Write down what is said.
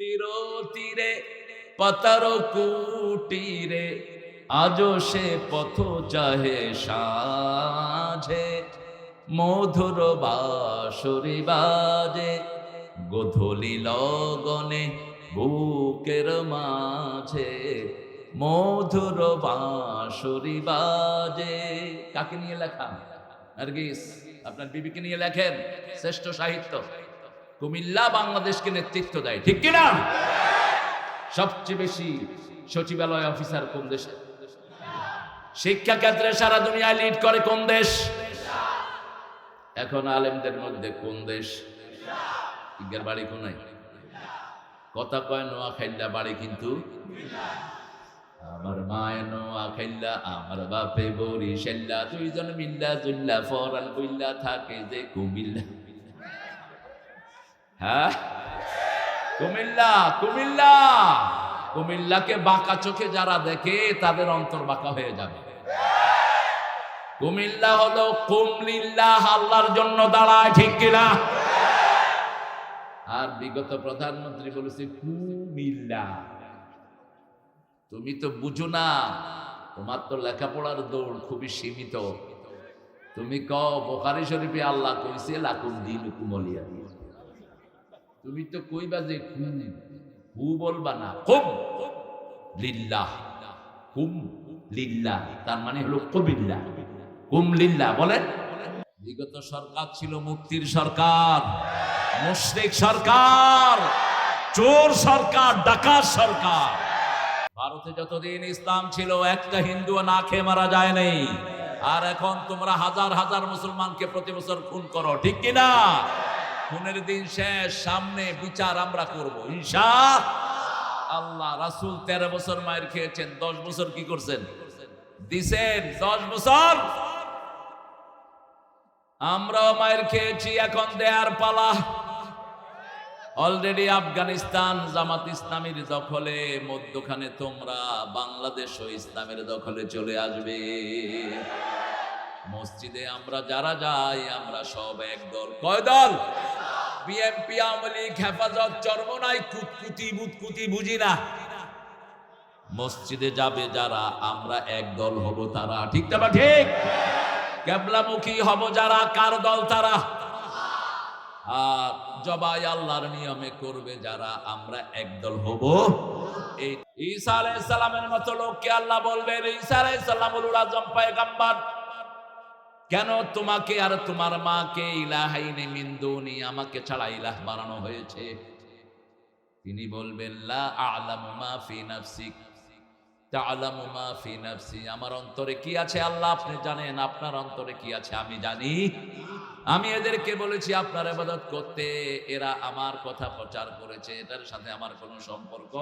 তীর তীরে পাতার কুটিরে, আজও সে পথ চাহে সাঝে। মধুর বাসুরি বাজে, গোধূলি লগনে বুকের মাঝে। মধুর বাঁশুরি বাজে। কাকে নিয়ে লেখা? নার্গিস, আপনার বিবিকে নিয়ে লেখেন শ্রেষ্ঠ সাহিত্য। কুমিল্লা বাংলাদেশকে নেতৃত্ব দেয়, ঠিক কিনা? সবচেয়ে বেশি সচিবালয় অফিসার কোন দেশে? শিক্ষা ক্ষেত্রে সারা দুনিয়ায় লিড করে কোন দেশ? এখন আলেমদের মধ্যে কোন দেশ? বাড়ি কোনায়? কথা কয় নোয়া খাইল্লা বাড়ি কিন্তু আমার মায় নোয়া খাইল্লা, আমার বাপে বরি সেল্লা, দুইজন মিল্লা জুল্লা, ফরান বইল্লা থাকে যে কুমিল্লা। হ্যাঁ? কুমিল্লা কুমিল্লা! কুমিল্লাকে বাঁকা চোখে যারা দেখে, তাদের অন্তর বাঁকা হয়ে যাবে। কুমিল্লা হলো কুমলিল্লা, আল্লাহর জন্য দাঁড়ায়, ঠিক কিনা? আর বিগত প্রধানমন্ত্রী বলেছে, কুমিল্লা। তুমি তো বুঝো না, তোমার তো লেখাপড়ার দৌড় খুবই সীমিত। তুমি ক বোকারি শরীফে আল্লাহ কইছে, লাকুম দিন কুমলিয়া তুমি তো কইবা যে হু বলবা না কুম লিল্লাহ কুম লিল্লাহ, তার মানে হলো কবিল্লা কুম লিল্লাহ, বলেন। বিগত সরকার ছিল মুক্তির সরকার, মুশরিক সরকার, চোর সরকার, ডাকাত সরকার। ভারতে যতদিন ইসলাম ছিল, একটা হিন্দু না খেয়ে মারা যায় নাই। আর এখন তোমরা হাজার হাজার মুসলমানকে প্রতি বছর খুন করো, ঠিক কিনা? খুনের দিন শেষ, সামনে বিচার আমরা করব। ইনশা আল্লাহ, রাসূল তেরো বছর মায়ের খেয়েছেন, দশ বছর কি করছেন? দিছেন, দশ বছর। আমরাও মায়ের খেয়েছি, এখন দেয়ার পালা। অলরেডি আফগানিস্তান, জামাত ইসলামের দখলে, মধ্যখানে তোমরা বাংলাদেশ ও ইসলামের দখলে চলে আসবে। মসজিদে আমরা যারা যাই, আমরা সব এক দল। কয় দল? বিএনপি আওয়ামী লীগ হেফাজত চরমনাই কুতকুতি বুতকুতি বুঝি না। মসজিদে যাবে যারা, আমরা এক দল হব তারা। ঠিক না ঠিক? কেবলামুখী হব যারা, কার দল তারা? আর জবাই আল্লাহর নিয়মে করবে যারা, আমরা একদল হব। এই ঈসা আলাইহিস সালামের মতো লোককে আল্লাহ বলবেন, ঈসা আলাইহিস সালামুল আজম, পয়গম্বর কেন তোমাকে আর তোমার মাকে ইলাহাইনে মিন দুনি? আমাকে ছাড়া ইলাহ বানানো হয়েছে। তিনি বলবেন, লা আ'লামু মা ফি নাফসিক। মা ফি নাফসি। আমার অন্তরে কি আছে আল্লাহ? আপনি জানেন, আপনার অন্তরে কি আছে আমি জানি। আমি এদেরকে বলেছি, আপনার ইবাদত করতে। এরা আমার কথা প্রচার করেছে। এটার সাথে আমার কোনো সম্পর্ক